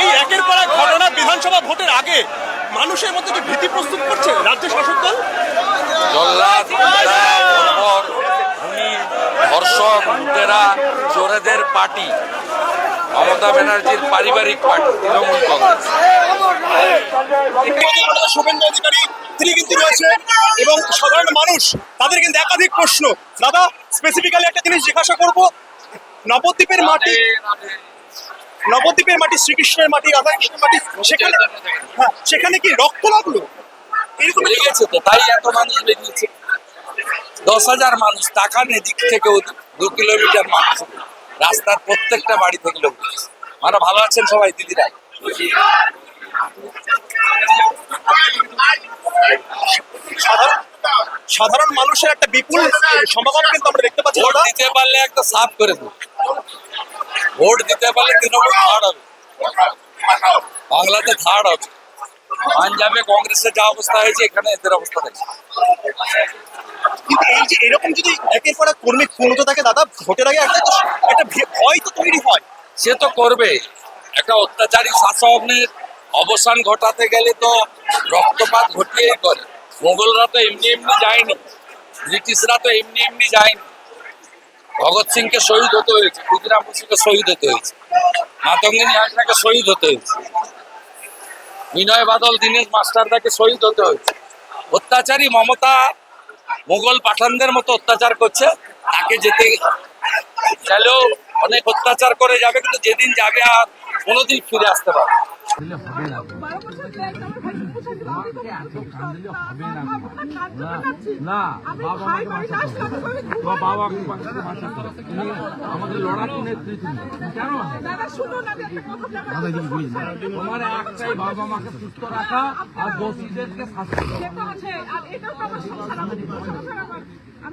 এই একের পর এক ঘটনা বিধানসভা ভোটের আগে মানুষের মধ্যে কি ভীতি প্রস্তুত করছে রাজ্য শাসক দল? ধর্ষক লুটেরা চোরেদের পার্টি মমতা ব্যানার্জির পারিবারিক পার্টি তৃণমূল কংগ্রেস। শুভেন্দু অধিকারী তিনি কিন্তু রয়েছে এবং সাধারণ মানুষ তাদের কিন্তু একাধিক প্রশ্ন। দাদা স্পেসিফিক্যালি একটা জিনিস জিজ্ঞাসা করব নবদ্বীপের মাটি নবদ্বীপের মাটি শ্রীকৃষ্ণের মাটি রাধাকৃষ্ণের মাটি সেখানে হ্যাঁ সেখানে কি রক্ত লাগল এরকম লেগেছে তো তাই এত মানুষ বেরিয়েছে। দশ হাজার মানুষ টাকার এদিক থেকে ওদিক দু কিলোমিটার মানুষ। রাস্তার প্রত্যেকটা বাড়ি থেকে লোক মানে ভালো আছেন সবাই দিদিরা? সাধারণ সাধারণ মানুষের একটা বিপুল সমাগম কিন্তু আমরা দেখতে পাচ্ছি। দিতে পারলে একটা সাফ করে দেবো। ভোট দিতে পারলে তৃণমূল থার্ড হবে। বাংলাতে থার্ড হবে। পাঞ্জাবে কংগ্রেসের যা অবস্থা হয়েছে এখানে এদের অবস্থা দেখছে। কিন্তু এই যে এরকম যদি একের পর এক কর্মী পূর্ণত থাকে দাদা ভোটের আগে একটা একটা ভয় তো তৈরি হয়। সে তো করবে। একটা অত্যাচারী শাসনের অবসান ঘটাতে গেলে তো রক্তপাত ঘটিয়েই করে। মোগলরা তো এমনি এমনি যায়নি। ব্রিটিশরা তো এমনি এমনি যায়নি। ভগৎ সিংকে শহীদ হতে হয়েছে, ক্ষুদিরাম বসুকে শহীদ হতে হয়েছে মাতঙ্গিনী হাজরাকে শহীদ হতে হয়েছে, বিনয় বাদল, দীনেশ মাস্টারদাকে শহীদ হতে হয়েছে। অত্যাচারী মমতা মোগল পাঠানদের মতো অত্যাচার করছে, তাকে যেতে চাইলেও অনেক অত্যাচার করে যাবে, কিন্তু যেদিন যাবে আর কোনোদিন ফিরে আসতে পারবে না, বাবা বাবা আমাদের লড়াকু নেত্রী তুমি কেন? তোমার একটাই বাবা মাকে সুস্থ রাখা আর দোষীদেরকে শাস্তি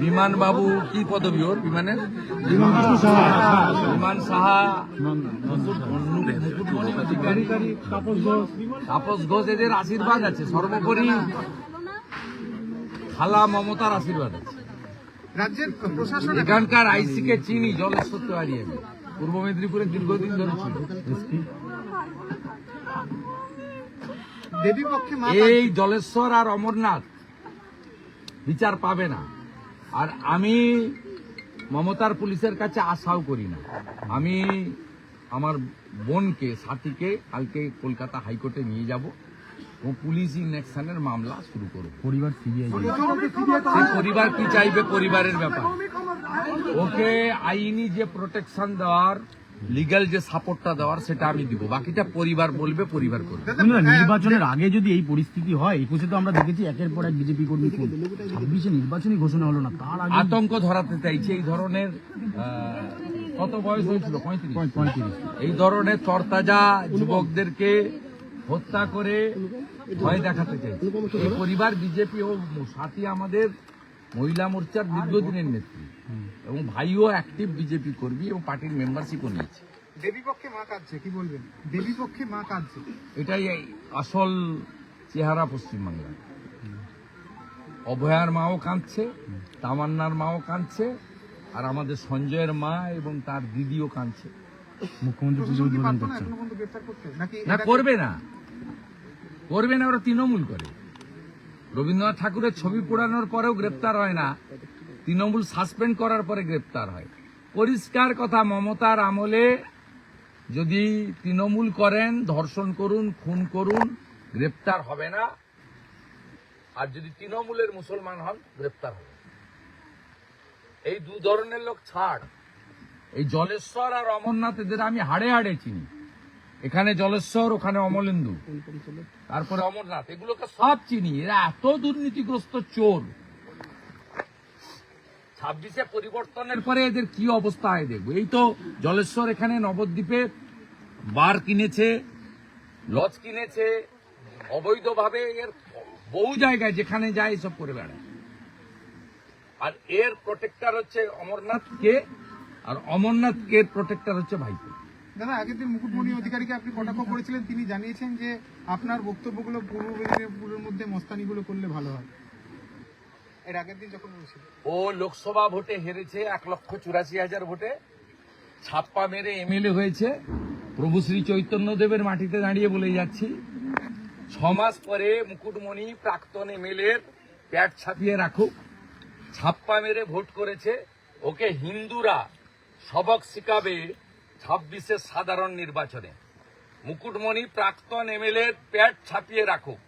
বিমান বাবু কি পদবি ওর বিমানের? বিমান সাহা। তাপস ঘোষ এদের আশীর্বাদ আছে সর্বোপরি খালা মমতার আশীর্বাদ আছে রাজ্যের প্রশাসন এখানকার আইসি কে চিনি তেওয়ারি আমি পূর্ব মেদিনীপুরে দীর্ঘদিন ধরে ছিল এই জলেশ্বর আর অমরনাথ বিচার পাবে না আর আমি মমতার পুলিশের কাছে আশাও করি না। আমি আমার বোনকে সাথীকে কালকে কলকাতা হাইকোর্টে নিয়ে যাব। ও পুলিশ ইনেকশনের মামলা শুরু করব। পরিবার সিবিআই পরিবার কি চাইবে? পরিবারের ব্যাপার। ওকে আইনি যে প্রোটেকশন দেওয়ার লিগ্যাল যে সাপোর্টটা দেওয়ার সেটা আমি দিব। বাকিটা পরিবার বলবে পরিবার করবে। নির্বাচনের আগে যদি এই পরিস্থিতি হয় একুশে তো আমরা দেখেছি একের পর এক বিজেপি কর্মী খুন। ছাব্বিশে নির্বাচনই ঘোষণা হলো না তার আগে আতঙ্ক ধরাতে চাইছে এই ধরনের কত বয়স হয়েছিল? পঁয়ত্রিশ। পঁয়ত্রিশ। এই ধরনের তরতাজা যুবকদেরকে হত্যা করে ভয় দেখাতে চাইছে। এই পরিবার বিজেপি ও সাথী আমাদের মহিলা মোর্চার দীর্ঘদিনের নেত্রী এবং ভাইও অ্যাক্টিভ বিজেপি কর্মী এবং পার্টির মেম্বারশিপও নিয়েছে। দেবীপক্ষে মা কাঁদছে কি বলবেন? দেবী পক্ষে মা কাঁদছে। এটাই আসল চেহারা পশ্চিমবাংলার। অভয়ার মাও কাঁদছে তামান্নার মাও কাঁদছে আর আমাদের সঞ্জয়ের মা এবং তার দিদিও কাঁদছে। মুখ্যমন্ত্রী না করবে না। করবে না ওরা তৃণমূল করে। রবীন্দ্রনাথ ঠাকুরের ছবি পোড়ানোর পরেও গ্রেপ্তার হয় না। তৃণমূল সাসপেন্ড করার পরে গ্রেপ্তার হয়। পরিষ্কার কথা, মমতার আমলে যদি তৃণমূল করেন, ধর্ষণ করুন, খুন করুন, গ্রেপ্তার হবে না। আর যদি তৃণমূলের মুসলমান হন, গ্রেপ্তার হবে এই দু ধরনের লোক ছাড়। এই জলেশ্বর আর অমরনাথ, এদের আমি হাড়ে হাড়ে চিনি। এখানে জলেশ্বর, ওখানে অমলেন্দু। তারপরে অমরনাথ, এগুলোকে সব চিনি। এরা এত দুর্নীতিগ্রস্ত চোর। ছাব্বিশে পরিবর্তনের পরে এদের কি অবস্থা হয় দেখব। এই তো জলেশ্বর এখানে নবদ্বীপে বার কিনেছে, লজ কিনেছে, অবৈধভাবে এর বহু জায়গায় যেখানে যায় এসব করে বেড়ায়। আর এর প্রোটেক্টর হচ্ছে অমরনাথ কে আর অমরনাথ কে প্রোটেক্টর হচ্ছে ভাইপো। দাদা, আগের দিন মুকুটমণি অধিকারীকে আপনি কটাক্ষ করেছিলেন? তিনি জানিয়েছেন যে আপনার বক্তব্যগুলো পূর্ব মেদিনীপুরের মধ্যে মস্তানিগুলো করলে ভালো হয়। এর আগের দিন যখন ও লোকসভা ভোটে হেরেছে এক লক্ষ চুরাশি হাজার ভোটে। ছাপ্পা মেরে এমএলএ হয়েছে। প্রভু শ্রী চৈতন্য দেবের মাটিতে দাঁড়িয়ে বলে যাচ্ছি। ছ মাস পরে মুকুটমণি প্রাক্তন এমএলএ প্যাট ছাপিয়ে রাখুক। ছাপ্পা মেরে ভোট করেছে। ওকে হিন্দুরা সবক শিখাবে ছাব্বিশের সাধারণ নির্বাচনে। মুকুটমণি প্রাক্তন এমএলএ প্যাট ছাপিয়ে রাখুক।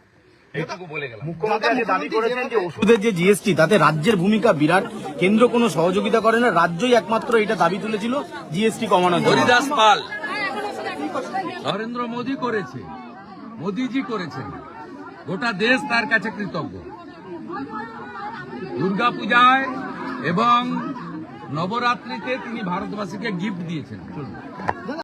এইটুকু বলে গেলাম। মুখ্যমন্ত্রী দাবি করেছেন যে ওষুধের যে জিএসটি তাতে রাজ্যের ভূমিকা বিরাট। কেন্দ্র কোনো সহযোগিতা করে না রাজ্যই একমাত্র এটা দাবি তুলেছিল জিএসটি কমানোর জন্য। হরিদাস পাল। নরেন্দ্র মোদী করেছে। মোদীজি করেছেন। গোটা দেশ তার কাছে কৃতজ্ঞ। দুর্গা পূজায় এবং নবরাত্রিতে তিনি ভারতবাসীকে গিফট দিয়েছেন। চলুন।